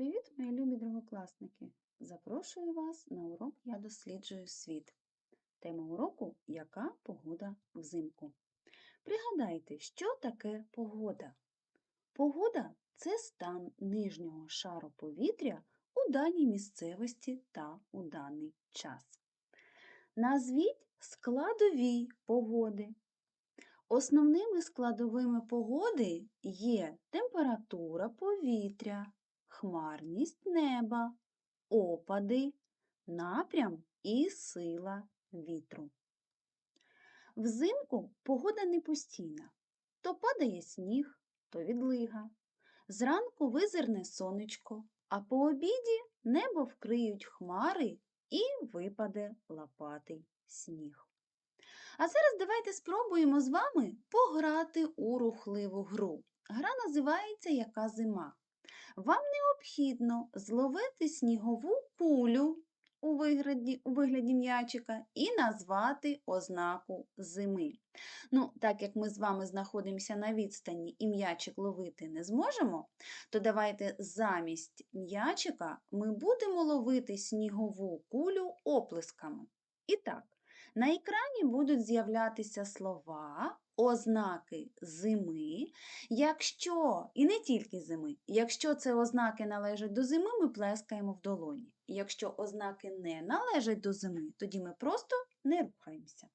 Привіт, мої любі другокласники! Запрошую вас на урок Я досліджую світ. Тема уроку Яка погода взимку? Пригадайте, що таке погода? Погода це стан нижнього шару повітря у даній місцевості та у даний час. Назвіть складові погоди. Основними складовими погоди є температура повітря, хмарність неба, опади, напрям і сила вітру. Взимку погода не постійна. То падає сніг, то відлига. Зранку визирне сонечко, а по обіді небо вкриють хмари і випаде лопатий сніг. А зараз давайте спробуємо з вами пограти у рухливу гру. Гра називається Яка зима. Вам необхідно зловити снігову кулю у вигляді, у вигляді м'ячика і назвати ознаку зими. Ну, так як ми з вами знаходимося на відстані і м'ячик ловити не зможемо, то давайте замість м'ячика ми будемо ловити снігову кулю оплесками. І так, на екрані будуть з'являтися слова, ознаки зими. Якщо, і не тільки зими, якщо це ознаки належать до зими, ми плескаємо в долоні. Якщо ознаки не належать до зими, тоді ми просто не рухаємося.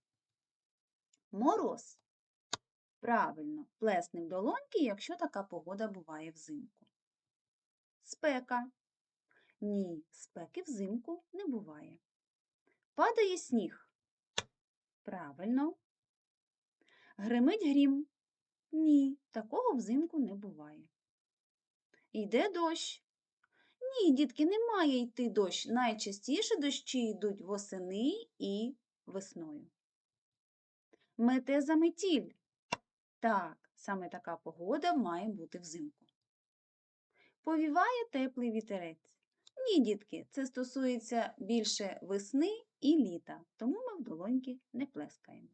Мороз. Правильно, плеснем долоньки, якщо така погода буває взимку. Спека. Ні, спеки взимку не буває. Падає сніг. Правильно. Гримить грім. Ні, такого взимку не буває. Йде дощ. Ні, дітки, не має йти дощ. Найчастіше дощі йдуть восени і весною. Мете заметіль. Так, саме така погода має бути взимку. Повіває теплий вітерець. Ні, дітки, це стосується більше весни і літа, тому ми в долоньки не плескаємо.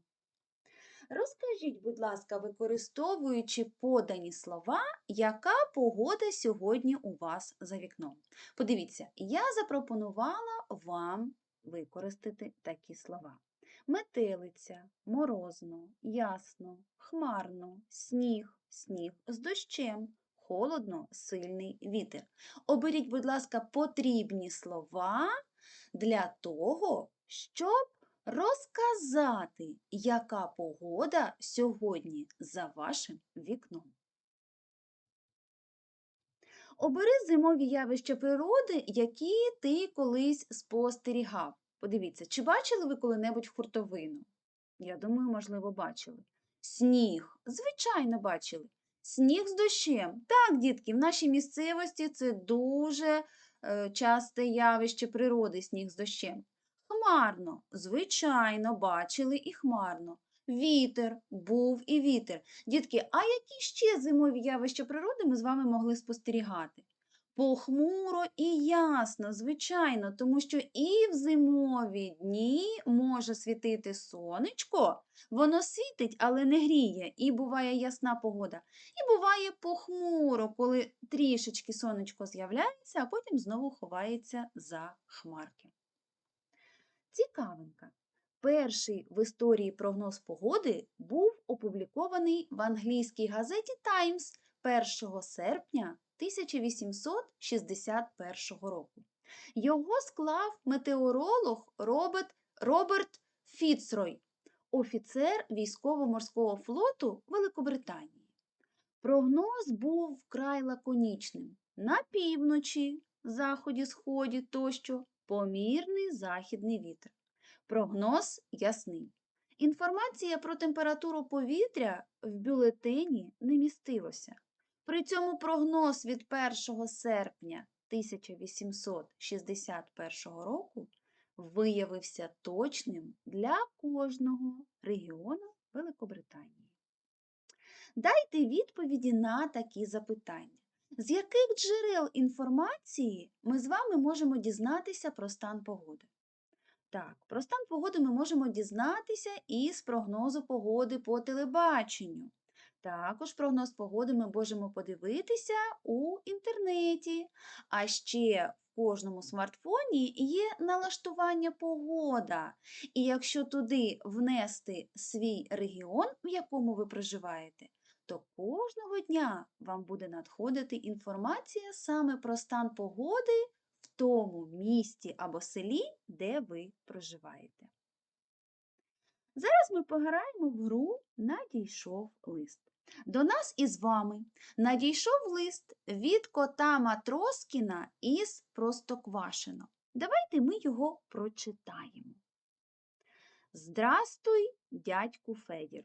Розкажіть, будь ласка, використовуючи подані слова, яка погода сьогодні у вас за вікном? Подивіться, я запропонувала вам використати такі слова: метелиця, морозно, ясно, хмарно, сніг, сніг з дощем, холодно, сильний вітер. Оберіть, будь ласка, потрібні слова для того, щоб розказати, яка погода сьогодні за вашим вікном. Обери зимові явища природи, які ти колись спостерігав. Подивіться, чи бачили ви коли-небудь хуртовину? Я думаю, можливо, бачили. Сніг, звичайно, бачили. Сніг з дощем. Так, дітки, в нашій місцевості це дуже е, часте явище природи, сніг з дощем. Хмарно, звичайно, бачили і хмарно. Вітер, був і вітер. Дітки, а які ще зимові явища природи ми з вами могли спостерігати? Похмуро і ясно, звичайно, тому що і в зимові дні може світити сонечко, воно світить, але не гріє, і буває ясна погода. І буває похмуро, коли трішечки сонечко з'являється, а потім знову ховається за хмарки. Цікавинка. Перший в історії прогноз погоди був опублікований в англійській газеті Times 1 серпня 1861 року. Його склав метеоролог Роберт, Роберт Фіцрой, офіцер військово-морського флоту Великобританії. Прогноз був вкрай лаконічним. На півночі, заході, сході тощо помірний західний вітер. Прогноз ясний. Інформація про температуру повітря в бюлетені не містилося. При цьому прогноз від 1 серпня 1861 року виявився точним для кожного регіону Великобританії. Дайте відповіді на такі запитання. З яких джерел інформації ми з вами можемо дізнатися про стан погоди? Так, про стан погоди ми можемо дізнатися із прогнозу погоди по телебаченню. Також прогноз погоди ми можемо подивитися у інтернеті. А ще в кожному смартфоні є налаштування погода. І якщо туди внести свій регіон, в якому ви проживаєте, то кожного дня вам буде надходити інформація саме про стан погоди в тому місті або селі, де ви проживаєте. Зараз ми пограємо в гру Надійшов лист. До нас із вами надійшов лист від кота Матроскіна із Простоквашино. Давайте ми його прочитаємо. Здрастуй, дядьку Федір.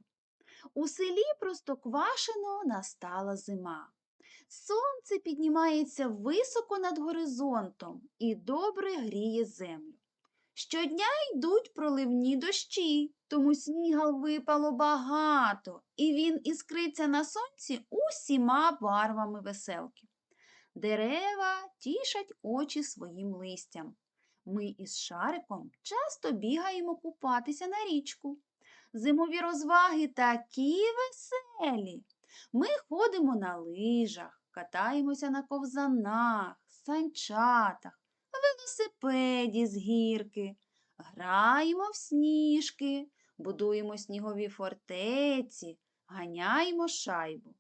У селі Простоквашино настала зима. Сонце піднімається високо над горизонтом і добре гріє землю. Щодня йдуть проливні дощі, тому сніга випало багато, і він іскриться на сонці усіма барвами веселки. Дерева тішать очі своїм листям. Ми із шариком часто бігаємо купатися на річку. Зимові розваги такі веселі. Ми ходимо на лижах, катаємося на ковзанах, санчатах, велосипеді з гірки, граємо в сніжки, будуємо снігові фортеці, ганяємо шайбу.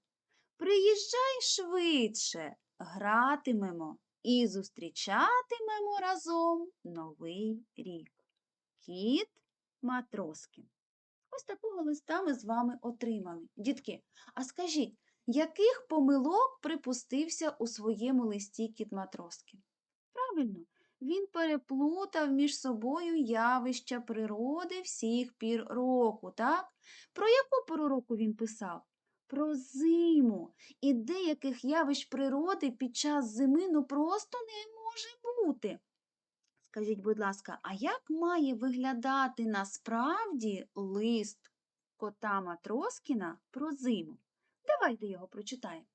Приїжджай швидше, гратимемо і зустрічатимемо разом новий рік. Кіт Матроскін. Ось такого листа ми з вами отримали. Дітки, а скажіть, яких помилок припустився у своєму листі кіт Матроскін? Правильно, він переплутав між собою явища природи всіх пір року, так? Про яку пору року він писав? Про зиму. І деяких явищ природи під час зими ну просто не може бути. Скажіть, будь ласка, а як має виглядати насправді лист кота Матроскіна про зиму? Давайте його прочитаємо.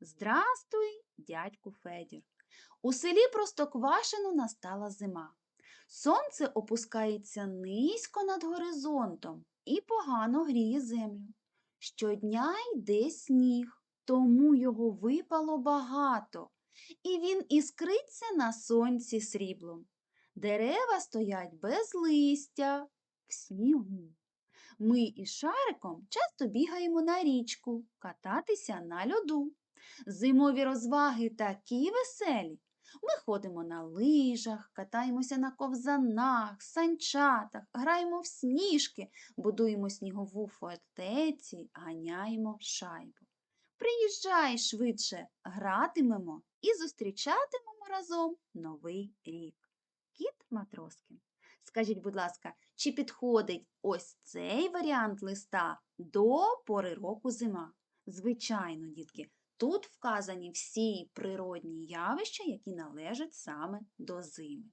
Здрастуй, дядьку Федір. У селі Простоквашино настала зима. Сонце опускається низько над горизонтом і погано гріє землю. Щодня йде сніг, тому його випало багато, і він іскриться на сонці сріблом. Дерева стоять без листя в снігу. Ми із шариком часто бігаємо на річку, кататися на льоду. Зимові розваги такі веселі. Ми ходимо на лижах, катаємося на ковзанах, санчатах, граємо в сніжки, будуємо снігову фортеці, ганяємо шайбу. Приїжджай швидше, гратимемо і зустрічатимемо разом новий рік. Кіт Матроскін. Скажіть, будь ласка, чи підходить ось цей варіант листа до пори року зима? Звичайно, дітки, тут вказані всі природні явища, які належать саме до зими.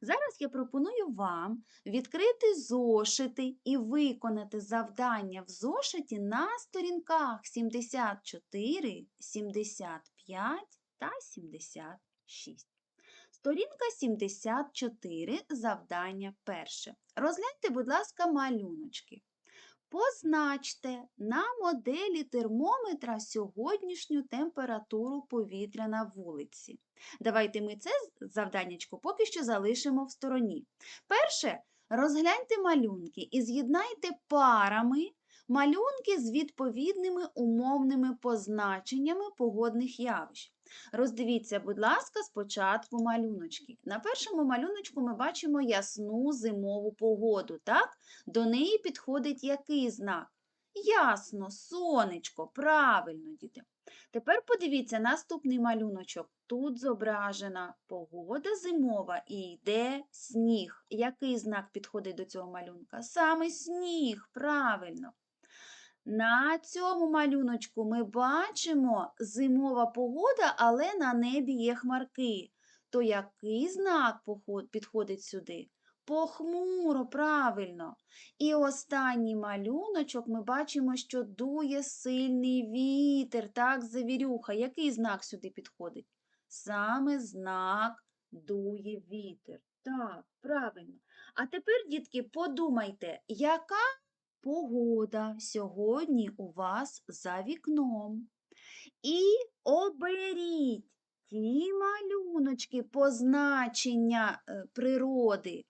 Зараз я пропоную вам відкрити зошити і виконати завдання в зошиті на сторінках 74, 75 та 76. Сторінка 74, завдання перше. Розгляньте, будь ласка, малюночки. Позначте на моделі термометра сьогоднішню температуру повітря на вулиці. Давайте ми це завданнячко поки що залишимо в стороні. Перше, розгляньте малюнки і з'єднайте парами малюнки з відповідними умовними позначеннями погодних явищ. Роздивіться, будь ласка, спочатку малюночки. На першому малюночку ми бачимо ясну зимову погоду. так? До неї підходить який знак? Ясно, сонечко, правильно, діти. Тепер подивіться наступний малюночок. Тут зображена погода зимова і йде сніг. Який знак підходить до цього малюнка? Саме сніг, правильно. На цьому малюночку ми бачимо зимова погода, але на небі є хмарки. То який знак підходить сюди? Похмуро, правильно. І останній малюночок ми бачимо, що дує сильний вітер, так, завірюха. Який знак сюди підходить? Саме знак дує вітер. Так, правильно. А тепер, дітки, подумайте, яка погода сьогодні у вас за вікном. І оберіть ті малюночки позначення е, природи,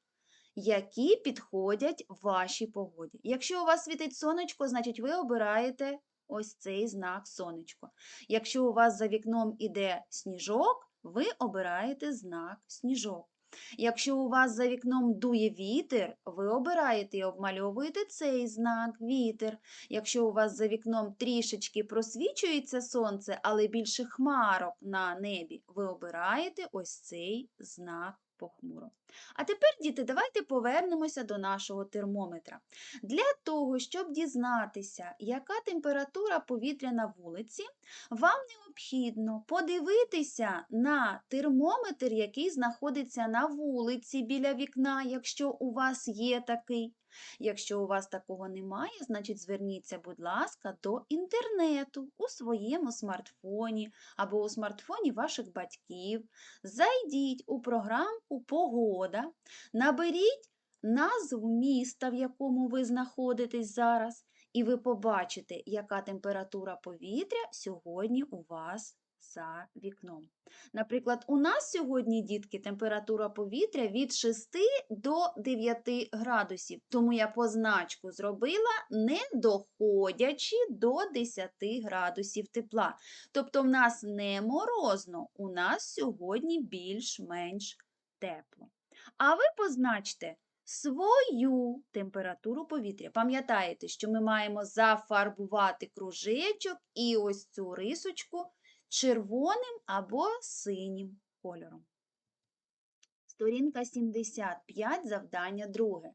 які підходять вашій погоді. Якщо у вас світить сонечко, значить ви обираєте ось цей знак сонечко. Якщо у вас за вікном іде сніжок, ви обираєте знак сніжок. Якщо у вас за вікном дує вітер, ви обираєте і обмальовуєте цей знак вітер. Якщо у вас за вікном трішечки просвічується сонце, але більше хмарок на небі, ви обираєте ось цей знак похмуро. А тепер, діти, давайте повернемося до нашого термометра. Для того, щоб дізнатися, яка температура повітря на вулиці, вам необхідно подивитися на термометр, який знаходиться на вулиці біля вікна, якщо у вас є такий. Якщо у вас такого немає, значить зверніться, будь ласка, до інтернету у своєму смартфоні або у смартфоні ваших батьків. Зайдіть у програмку Погода, наберіть назву міста, в якому ви знаходитесь зараз, і ви побачите, яка температура повітря сьогодні у вас за вікном. Наприклад, у нас сьогодні, дітки, температура повітря від 6 до 9 градусів, тому я позначку зробила, не доходячи до 10 градусів тепла. Тобто в нас не морозно, у нас сьогодні більш-менш тепло. А ви позначте свою температуру повітря. Пам'ятаєте, що ми маємо зафарбувати кружечок і ось цю рисочку червоним або синім кольором. Сторінка 75, завдання друге.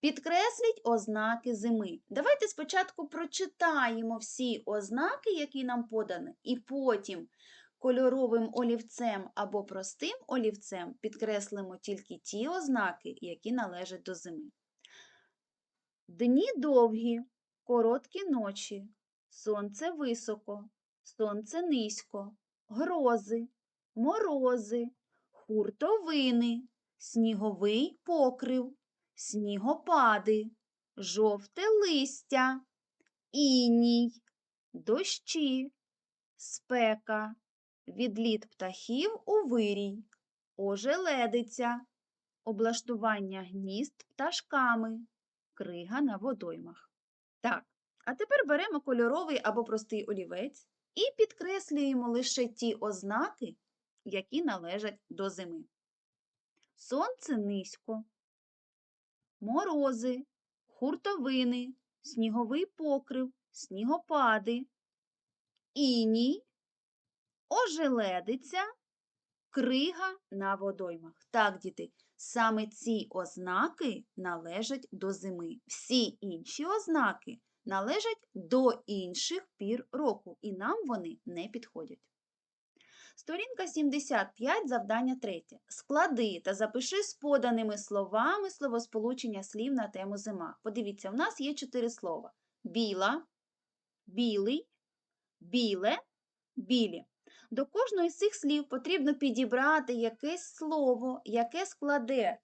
Підкресліть ознаки зими. Давайте спочатку прочитаємо всі ознаки, які нам подані, і потім кольоровим олівцем або простим олівцем підкреслимо тільки ті ознаки, які належать до зими. Дні довгі, короткі ночі, сонце високо, сонце низько, грози, морози, хуртовини, сніговий покрив, снігопади, жовте листя, іній, дощі, спека, відліт птахів у вирій, ожеледиця, облаштування гнізд пташками, крига на водоймах. Так, а тепер беремо кольоровий або простий олівець і підкреслюємо лише ті ознаки, які належать до зими. Сонце низько, морози, хуртовини, сніговий покрив, снігопади, іній, ожеледиця, крига на водоймах. Так, діти, саме ці ознаки належать до зими. Всі інші ознаки належать до інших пір року, і нам вони не підходять. Сторінка 75, завдання 3. Склади та запиши з поданими словами словосполучення слів на тему зима. Подивіться, у нас є чотири слова: біла, білий, біле, білі. До кожного з цих слів потрібно підібрати якесь слово, яке складе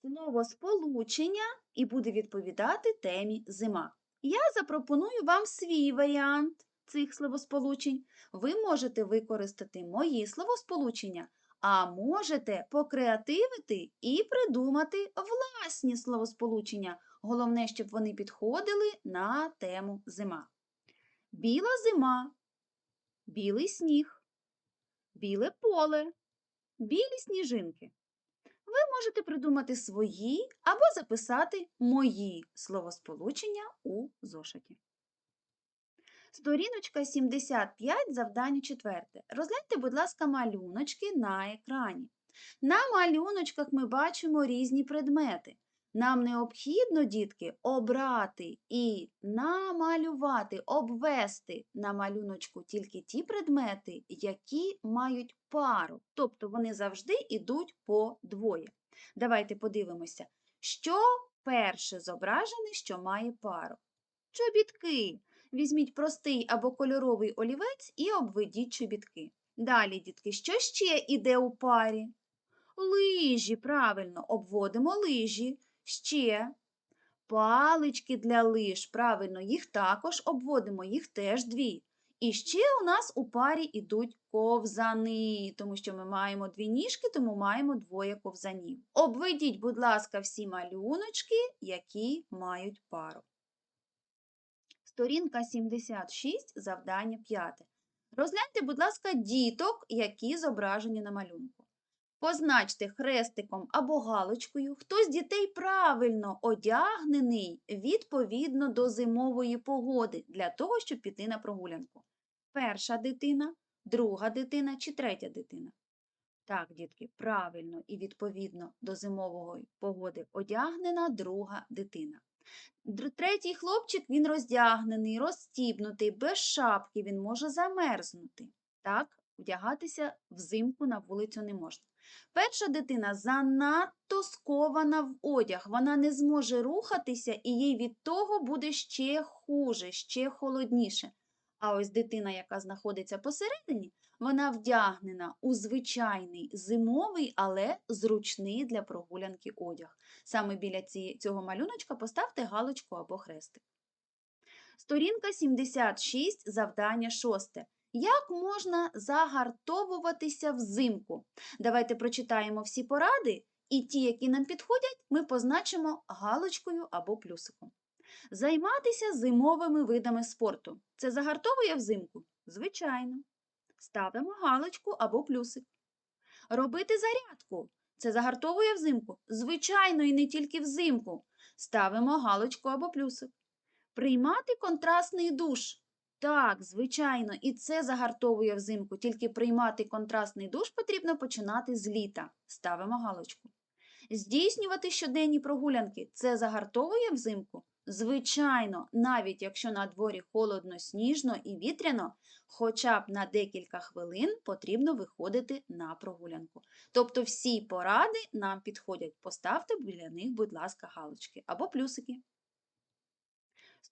словосполучення і буде відповідати темі зима. Я запропоную вам свій варіант цих словосполучень. Ви можете використати мої словосполучення, а можете покреативити і придумати власні словосполучення. Головне, щоб вони підходили на тему зима. Біла зима, білий сніг, біле поле, білі сніжинки. Ви можете придумати свої або записати мої словосполучення у зошиті. Сторіночка 75, завдання 4. Розгляньте, будь ласка, малюночки на екрані. На малюночках ми бачимо різні предмети. Нам необхідно, дітки, обрати і намалювати, обвести на малюночку тільки ті предмети, які мають пару. Тобто вони завжди йдуть по двоє. Давайте подивимося, що перше зображене, що має пару. Чобітки. Візьміть простий або кольоровий олівець і обведіть чобітки. Далі, дітки, що ще іде у парі? Лижі, правильно, обводимо лижі. Ще Палички для лиж, правильно, їх також обводимо, їх теж дві. І ще у нас у парі ідуть ковзани, тому що ми маємо дві ніжки, тому маємо двоє ковзанів. Обведіть, будь ласка, всі малюночки, які мають пару. Сторінка 76, завдання 5. Розгляньте, будь ласка, діток, які зображені на малюнку. Позначте хрестиком або галочкою, хто з дітей правильно одягнений відповідно до зимової погоди для того, щоб піти на прогулянку. Перша дитина, друга дитина чи третя дитина. Так, дітки, правильно і відповідно до зимової погоди одягнена друга дитина. Третій хлопчик він роздягнений, розстібнутий, без шапки, він може замерзнути. Так, вдягатися взимку на вулицю не можна. Перша дитина занадто скована в одяг, вона не зможе рухатися, і їй від того буде ще хуже, ще холодніше. А ось дитина, яка знаходиться посередині, вона вдягнена у звичайний зимовий, але зручний для прогулянки одяг. Саме біля цього малюночка поставте галочку або хрестик. Сторінка 76, завдання 6. Як можна загартовуватися взимку? Давайте прочитаємо всі поради, і ті, які нам підходять, ми позначимо галочкою або плюсиком. Займатися зимовими видами спорту. Це загартовує взимку? Звичайно. Ставимо галочку або плюсик. Робити зарядку. Це загартовує взимку? Звичайно, і не тільки взимку. Ставимо галочку або плюсик. Приймати контрастний душ. Так, звичайно, і це загартовує взимку. Тільки приймати контрастний душ потрібно починати з літа. Ставимо галочку. Здійснювати щоденні прогулянки. Це загартовує взимку? Звичайно, навіть якщо на дворі холодно, сніжно і вітряно, хоча б на декілька хвилин потрібно виходити на прогулянку. Тобто всі поради нам підходять. Поставте біля них, будь ласка, галочки або плюсики.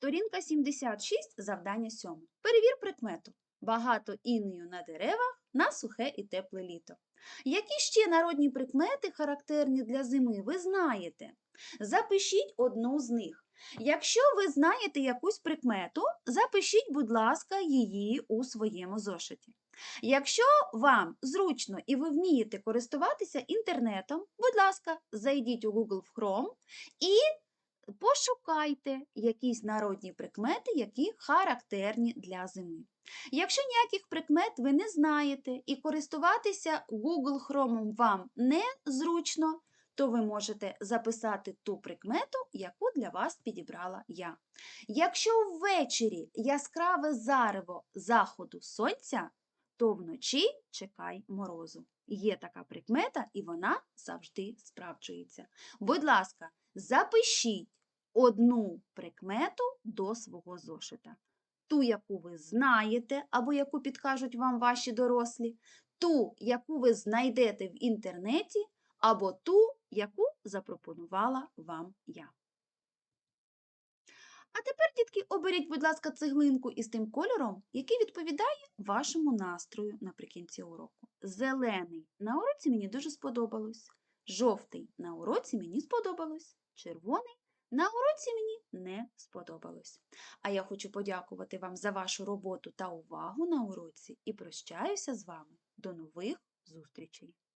Сторінка 76, завдання 7. Перевір прикмету. Багато інею на деревах на сухе і тепле літо. Які ще народні прикмети характерні для зими, ви знаєте? Запишіть одну з них. Якщо ви знаєте якусь прикмету, запишіть, будь ласка, її у своєму зошиті. Якщо вам зручно і ви вмієте користуватися інтернетом, будь ласка, зайдіть у Google Chrome і пошукайте якісь народні прикмети, які характерні для зими. Якщо ніяких прикмет ви не знаєте і користуватися Google Chrome вам не зручно, то ви можете записати ту прикмету, яку для вас підібрала я. Якщо ввечері яскраве зарево заходу сонця, то вночі чекай морозу. Є така прикмета, і вона завжди справджується. Будь ласка, запишіть одну прикмету до свого зошита. Ту, яку ви знаєте, або яку підкажуть вам ваші дорослі, ту, яку ви знайдете в інтернеті, або ту, яку запропонувала вам я. А тепер, дітки, оберіть, будь ласка, цеглинку із тим кольором, який відповідає вашому настрою наприкінці уроку. Зелений на уроці мені дуже сподобалось. Жовтий на уроці мені сподобалось. Червоний на уроці мені не сподобалось. А я хочу подякувати вам за вашу роботу та увагу на уроці і прощаюся з вами. До нових зустрічей!